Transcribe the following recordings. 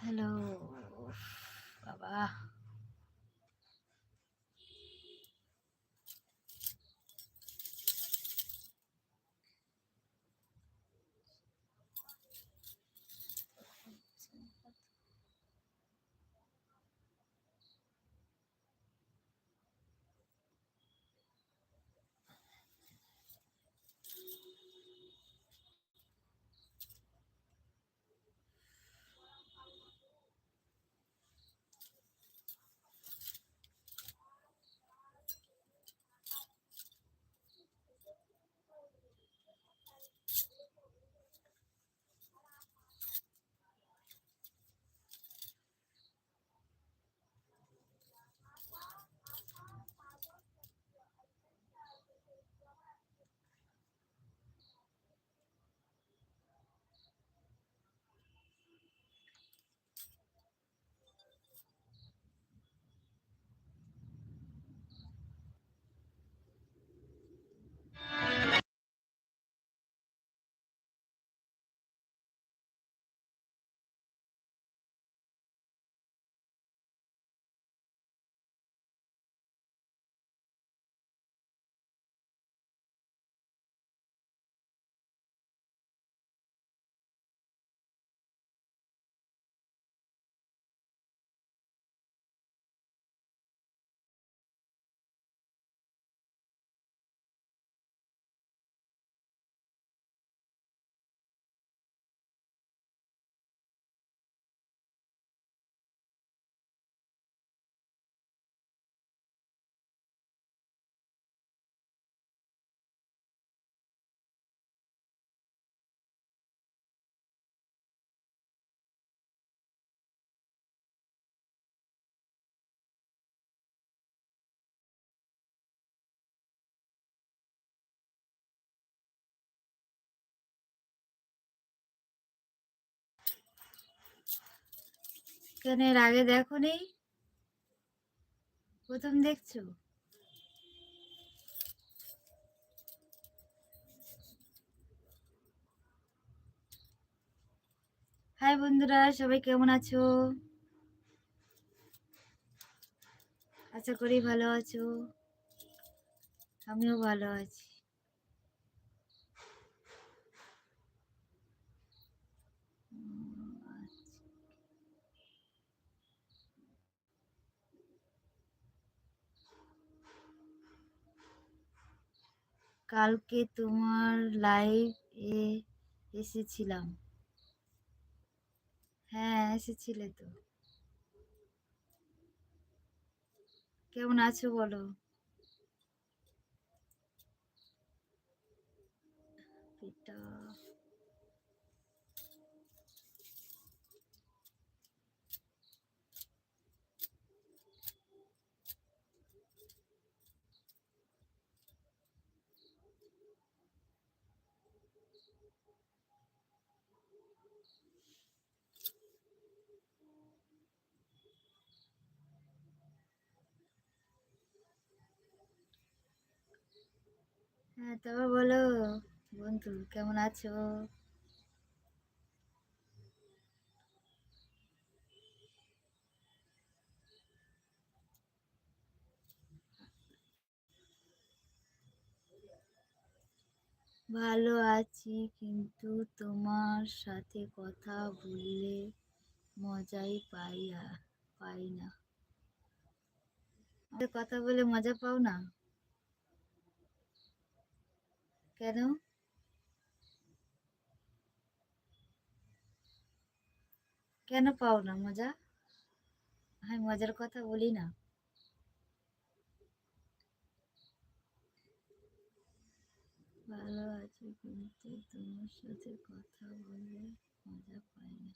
Hello বাবা এর আগে দেখো নেই প্রথম দেখছ? হাই বন্ধুরা, সবাই কেমন আছো? আশা করি ভালো আছো। আমিও ভালো আছি। কালকে তোমার লাইভ এ এসেছিলাম। হ্যাঁ এসেছিলে তো। কেমন আছো বলো? হ্যাঁ বলো। বন্ধু, কেমন আছো? ভালো আছি, কিন্তু তোমার সাথে কথা বললে মজাই পাই পাই না। কথা বলে মজা পাও না? কেন? কেন পাও না মজা? আমি মজার কথা বলি না। ভালো আছি কিন্তু তোমার সাথে কথা বললে মজা পাই না।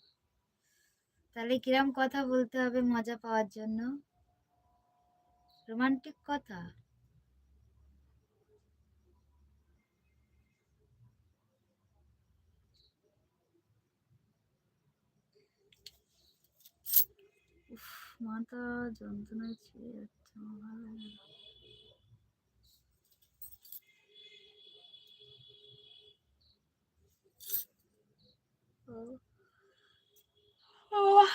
তাহলে কিরম কথা বলতে হবে মজা পাওয়ার জন্য? রোমান্টিক কথা? মাথা যন্ত্রণায় ছিঁড়ে যাচ্ছে না। আহ,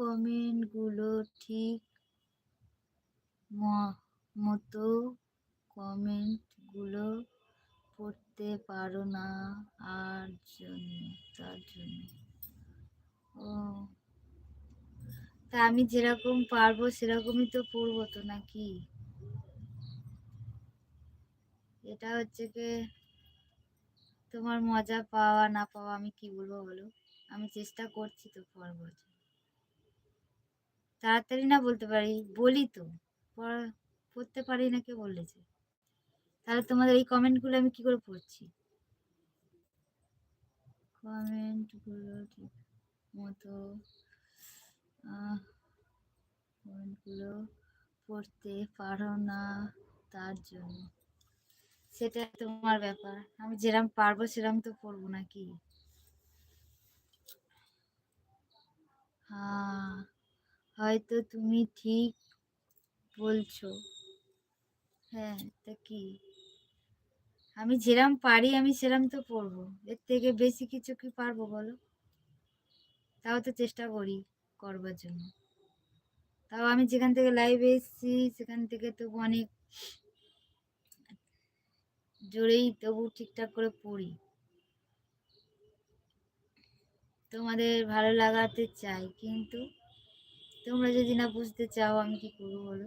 কমেন্টগুলো ঠিক মতো কমেন্টগুলো পড়তে পারো না আর জন্য, তার জন্য। ও, তা আমি যেরকম পারব সেরকমই তো পড়ব তো নাকি? এটা হচ্ছে কি তোমার মজা পাওয়া না পাওয়া আমি কি বলব বলো? আমি চেষ্টা করছি তো জন্য। তাড়াতাড়ি না বলতে পারি, বলি তো। পড়া- পড়তে পারি না কে বলেছে তাহলে তোমাদের এই কমেন্টগুলো আমি কি করে পড়ছি? কমেন্টগুলো ঠিক মতো কমেন্টগুলো পড়তে পারো না তার জন্য। সেটা তোমার ব্যাপার। আমি যেরকম পারব সেরকম তো পড়ব নাকি? হ্যাঁ। হয়তো তুমি ঠিক বলছো। হ্যাঁ তা কি? আমি যেরাম পারি আমি সেরাম তো পড়ব এর থেকে বেশি কিছু কি পারব বলো? তাও তো চেষ্টা করি করবার জন্য। তাও আমি যেখান থেকে লাইভে এসেছি, সেখান থেকে তো অনেক জোরেই তবু ঠিকঠাক করে পড়ি। তোমাদের ভালো লাগাতে চাই, কিন্তু তোমরা যদি না বুঝতে চাও, আমি কি করব বলো?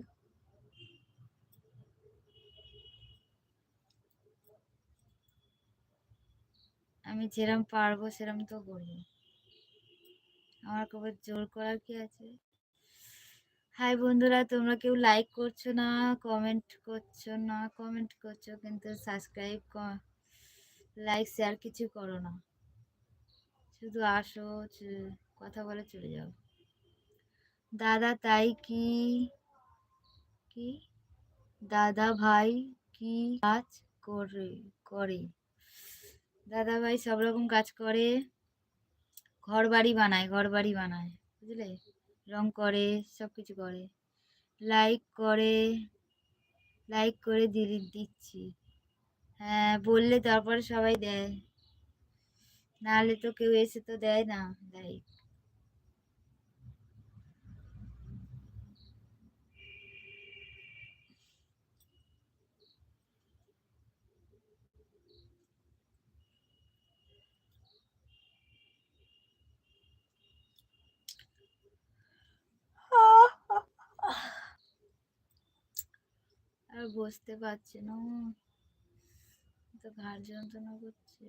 আমি যেরম পারব, সেরম তো করব। আমার কবে জোর করার কি আছে? হাই বন্ধুরা, তোমরা কেউ লাইক করছ না কমেন্ট করছ না কমেন্ট করছ, কিন্তু সাবস্ক্রাইব লাইক শেয়ার কিছু করো না। শুধু আসো কথা বলে চলে যাও। দাদা তাই কি কি? দাদা ভাই কি কাজ করে করে? দাদা ভাই সব রকম কাজ করে, ঘর বাড়ি বানায়, ঘর বাড়ি বানায়, বুঝলে? রং করে, সব কিছু করে। লাইক করে লাইক করে দিলি দিচ্ছি। হ্যাঁ বললে তারপরে সবাই দেয়। নাহলে তো কেউ এসে তো দেয় না লাইক আর বসতে পারছি না তো ঘাড় যন্ত্রণা করছে।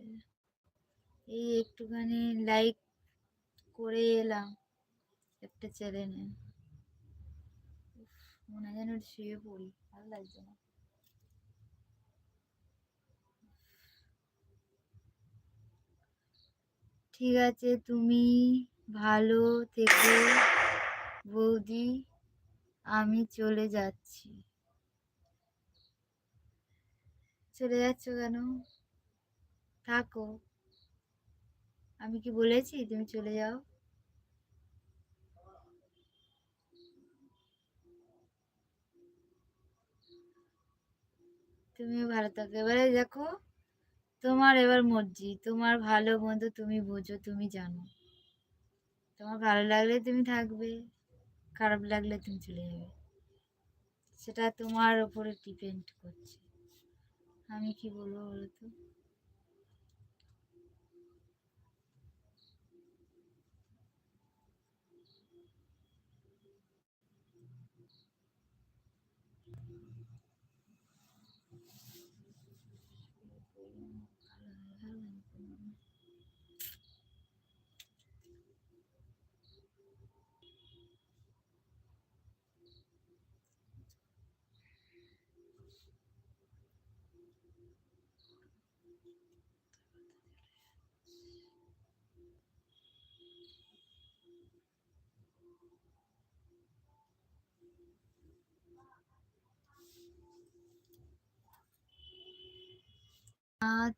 এই একটুখানি লাইক করে এলাম একটা চ্যানেলে মনে যেন শুয়ে পড়ি, ভালো লাগছে না। ঠিক আছে, তুমি ভালো থেকে, বৌদি, আমি চলে যাচ্ছি। চলে যাচ্ছ কেন? থাকো। আমি কি বলেছি তুমি চলে যাও? তুমিও ভালো থাকো। এবারে দেখো, তোমার এবার মর্জি। তোমার ভালো মন্দ তুমি বোঝো, তুমি জানো। তোমার ভালো লাগলে তুমি থাকবে, খারাপ লাগলে তুমি চলে যাবে। সেটা তোমার ওপরে ডিপেন্ড করছে। আমি কি বলবো বলো তো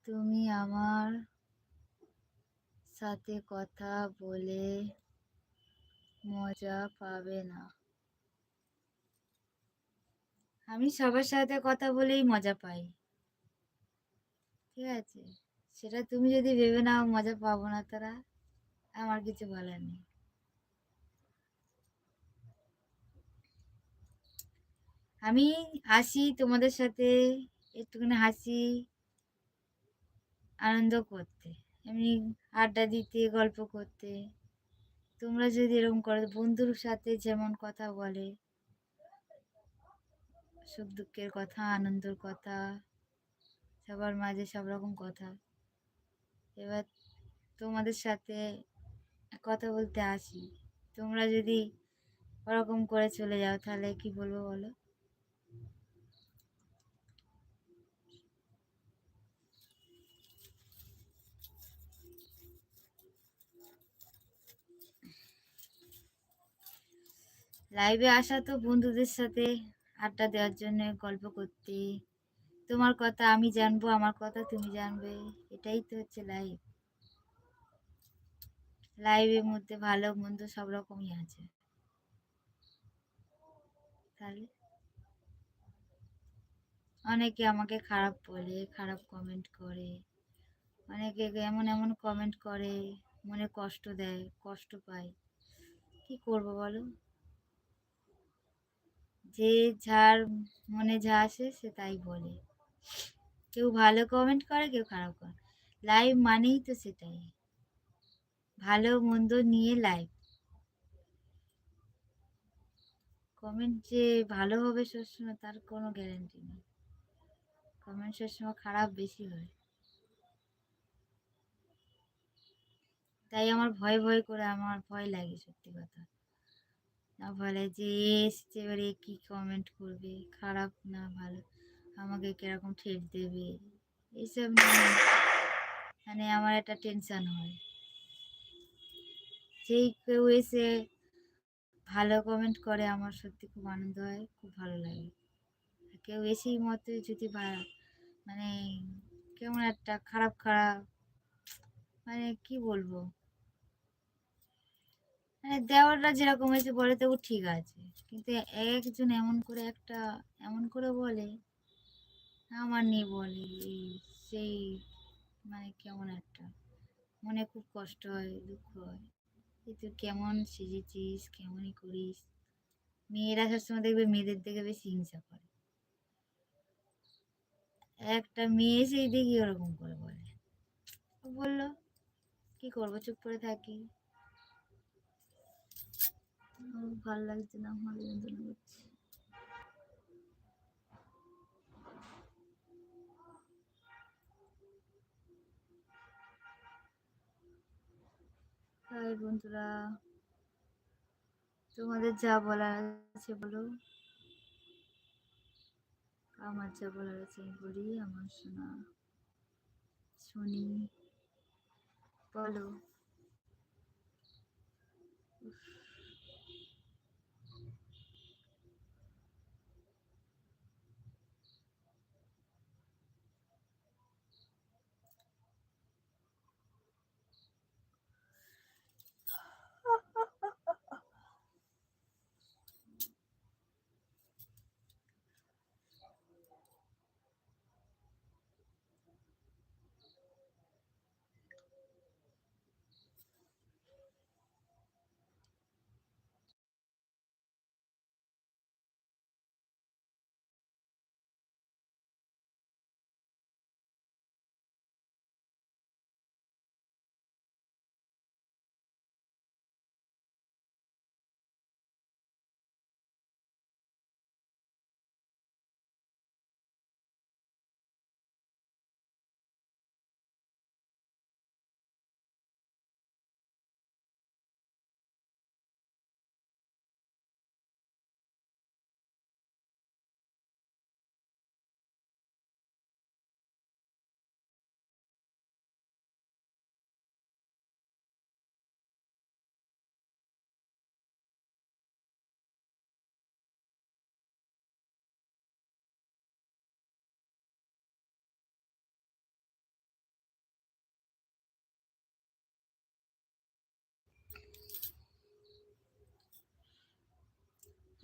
তুমি আমার সাথে কথা বলে মজা পাবে না। আমি সবার সাথে কথা বলেই মজা পাই। ঠিক আছে। সেটা তুমি যদি ভেবে নাও মজা পাবো না তারা। আমার কিছু বলার নেই। আমি আসি তোমাদের সাথে একটুখানি হাসি, আনন্দ করতে, এমনি আড্ডা দিতে, গল্প করতে। তোমরা যদি এরকম করো, বন্ধুর সাথে যেমন কথা বলে, সুখ দুঃখের কথা, আনন্দের কথা সবার মাঝে সব রকম কথা। এবার তোমাদের সাথে কথা বলতে আসি। তোমরা যদি ওরকম করে চলে যাও, তাহলে কি বলব বলো? লাইভে আসা তো বন্ধুদের সাথে আড্ডা দেওয়ার জন্য গল্প করতে তোমার কথা আমি জানব, আমার কথা তুমি জানবে। এটাই তো হচ্ছে লাইভ লাইভের মধ্যে ভালো, মন্দ সব রকমই আছে। তাহলে? অনেকে আমাকে খারাপ বলে, খারাপ কমেন্ট করে। অনেকে এমন এমন কমেন্ট করে, মনে কষ্ট দেয়, কষ্ট পায়। কি করব বলো? যে যার মনে যা আসে সে তাই বলে। কেউ ভালো কমেন্ট করে, কেউ খারাপ করে লাইভ মানেই তো সেটাই। ভালো মন্দ নিয়ে লাইভ কমেন্ট যে ভালো হবে সবসময় তার কোনো গ্যারান্টি নেই। কমেন্ট সবসময় খারাপ বেশি হয়। তাই আমার ভয় ভয় করে, আমার ভয় লাগে সত্যি কথা। না বলে যে, এসছে এবারে কি কমেন্ট করবে? খারাপ না, ভালো? আমাকে কীরকম ঠেট দেবে? এইসব নিয়ে মানে আমার একটা টেনশন হয়। যেই কেউ এসে ভালো কমেন্ট করে, আমার সত্যি খুব আনন্দ হয়, খুব ভালো লাগে। কেউ এসেই মতে যদি মানে কেমন একটা খারাপ খারাপ মানে কি বলব? মানে দেওয়াররা যেরকম হয়েছে বলে তো ঠিক আছে। কিন্তু একজন এমন করে একটা, এমন করে বলে আমার নিয়ে বলে এই সেই মানে কেমন একটা। মনে খুব কষ্ট হয়, দুঃখ হয়। তুই কেমন সেজেছিস, কেমনই করিস। মেয়েরা সবসময় দেখবে মেয়েদের দেখে বেশি হিংসা করে। একটা মেয়ে সেই দেখি ওরকম করে বলে। বলল, কি করব, চুপ করে থাকি? ভালো লাগছে না আমার যন্ত্রণা করছে হাই বন্ধুরা, তোমাদের যা বলার আছে বলো। আমার যা বলার আছে আমি বলি, আমার শোনা, শুনি, বলো।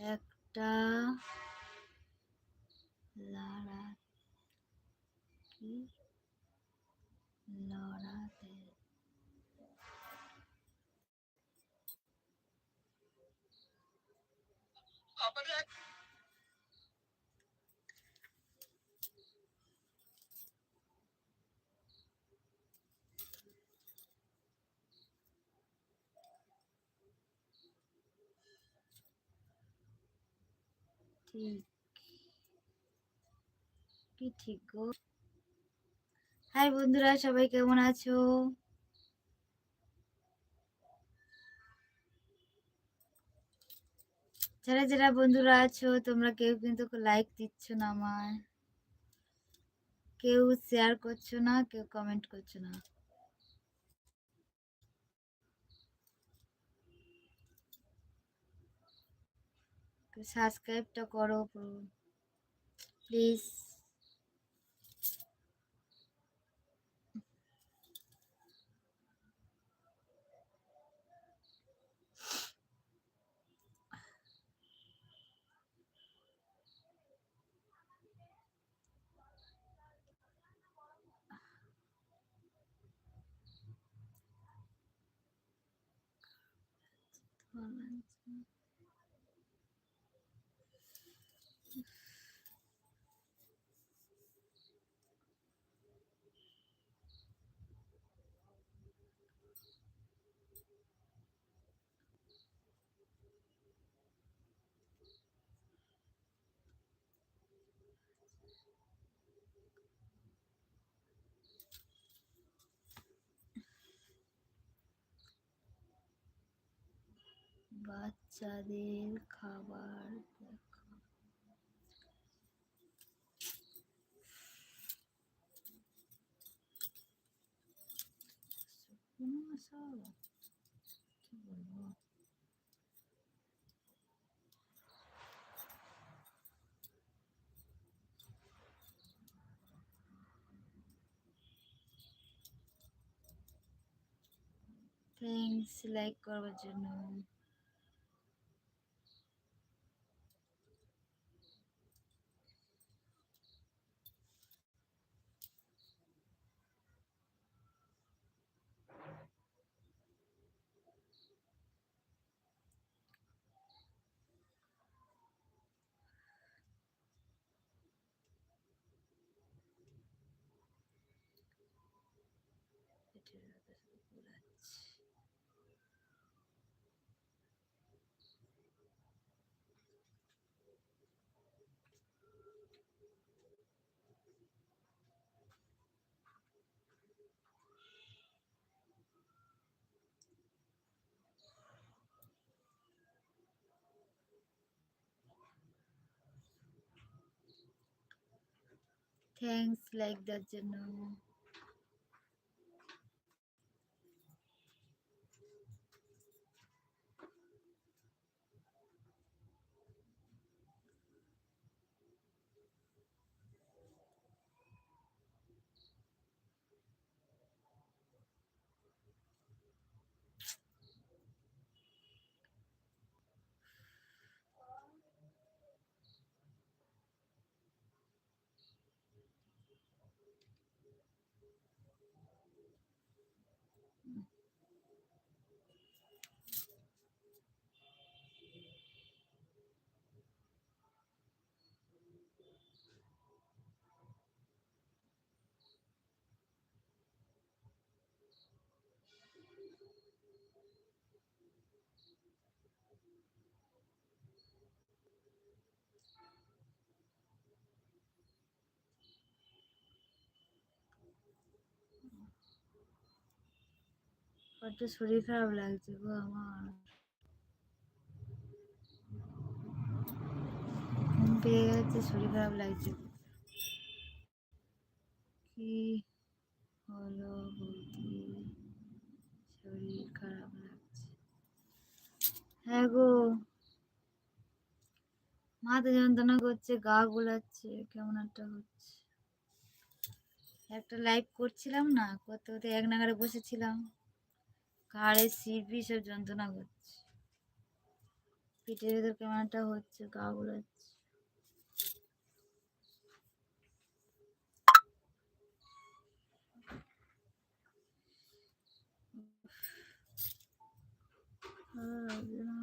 একটা লড়া কি লড়াতে। ঠিক ঠিক গো? হাই বন্ধুরা, সবাই কেমন আছো? যারা যারা বন্ধুরা আছো, তোমরা কেউ কিন্তু লাইক দিচ্ছ না আমার কেউ শেয়ার করছ না, কেউ কমেন্ট করছ না। সাবস্ক্রাইবটা করো প্লিজ বাচ্চাদের খাবার দেখা। কি থ্যাংকস লাইক করবার জন্য। থ্যাংকস লাইক দেওয়ার জন্য বড্ড শরীর খারাপ লাগছে গো আমার। পেয়ে গেছে, শরীর খারাপ লাগছে। কি হলো বৌদি শরীর খারাপ লাগছে। হ্যাঁ গো। মাথা যন্ত্রণা করছে, গা গোলাচ্ছে, কেমন একটা হচ্ছে। একটা লাইভ করছিলাম না, করতে করতে এক নাগারে বসেছিলাম। ঘাড়ে সিপি সব যন্ত্রণা করছে। পিঠের ভেতর কেমন একটা হচ্ছে গা গুলাচ্ছে ভালো লাগছে না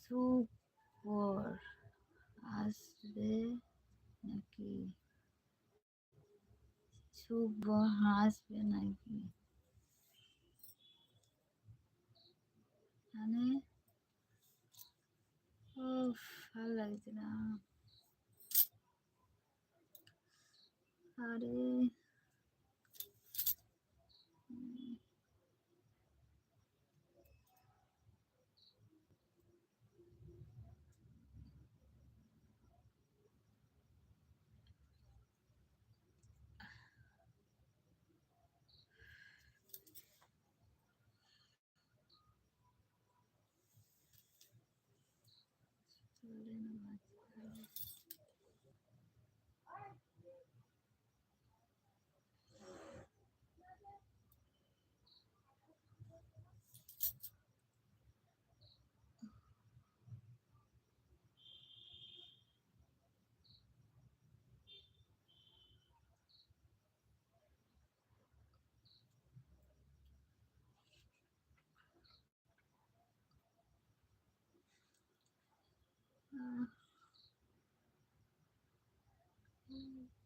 সুপর আসবে নাকি? শুভ আসবে নাকি? মানে? ও ভালো লাগছে না। আরে। চলে না মাঝখানে।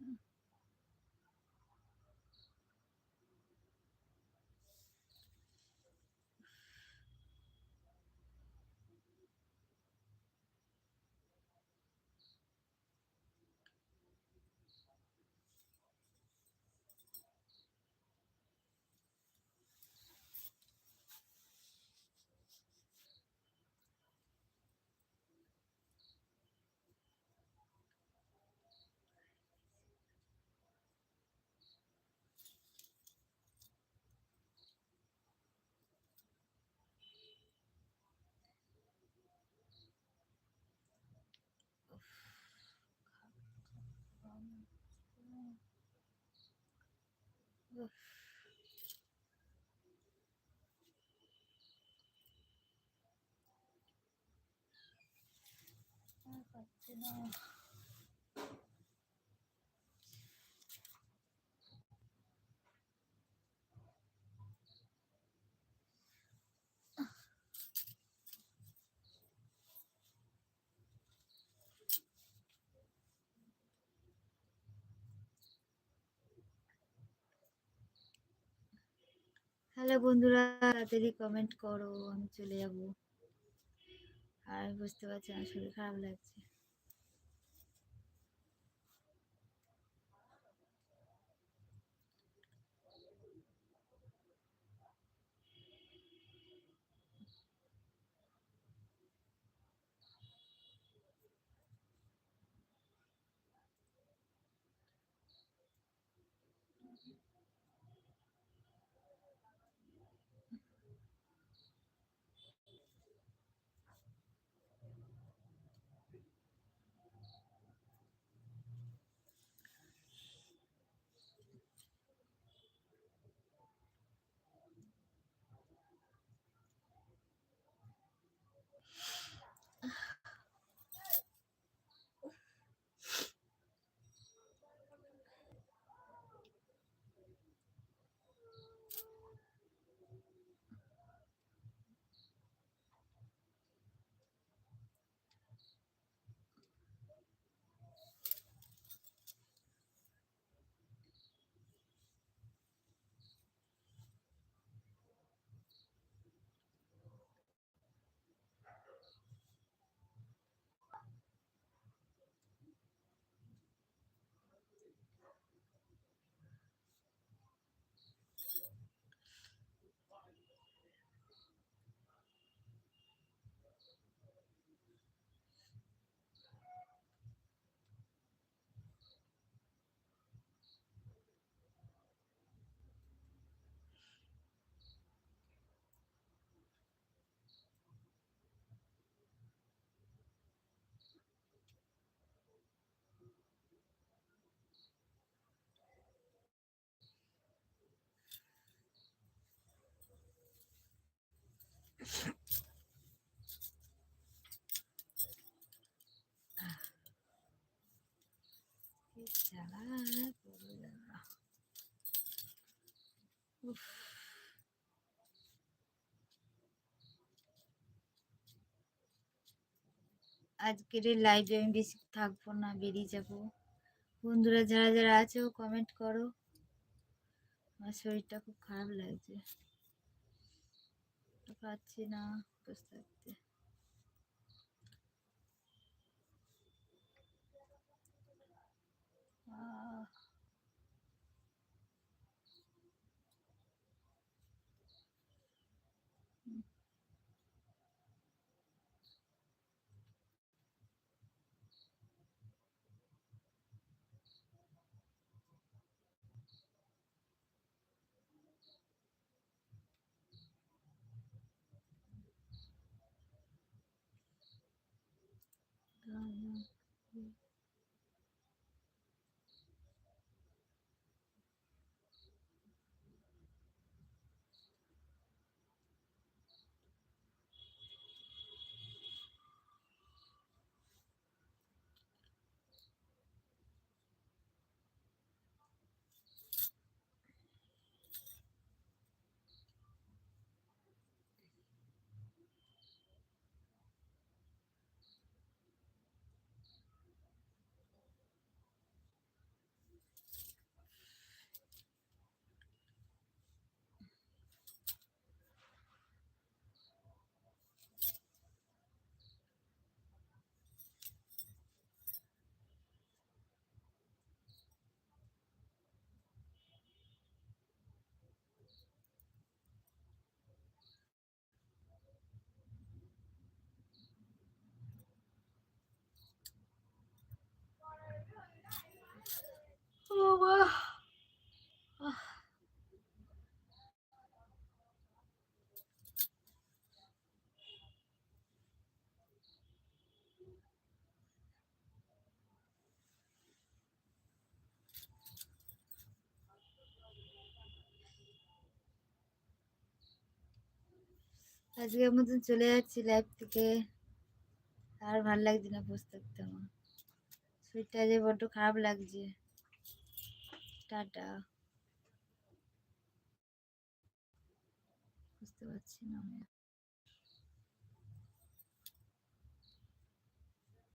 Yeah. হ্যালো বন্ধুরা, তাড়াতাড়ি কমেন্ট করো, আমি চলে যাব। আর বুঝতে পারছি আমার শরীর খারাপ লাগছে। আজকের এই লাইভে আমি বেশি থাকব না, বেরিয়ে যাব। বন্ধুরা যারা যারা আছো কমেন্ট করো। আমার শরীরটা খুব খারাপ লাগছে। পাচ্ছি না বসে থাকতে আহ আহ আজকের মতন চলে যাচ্ছি লাইভ থেকে। আর ভালো লাগছে না বসে থাকতে আমার শরীরটা যে বড্ড খারাপ লাগছে। টাটা। বুঝতে পারছি না আমি।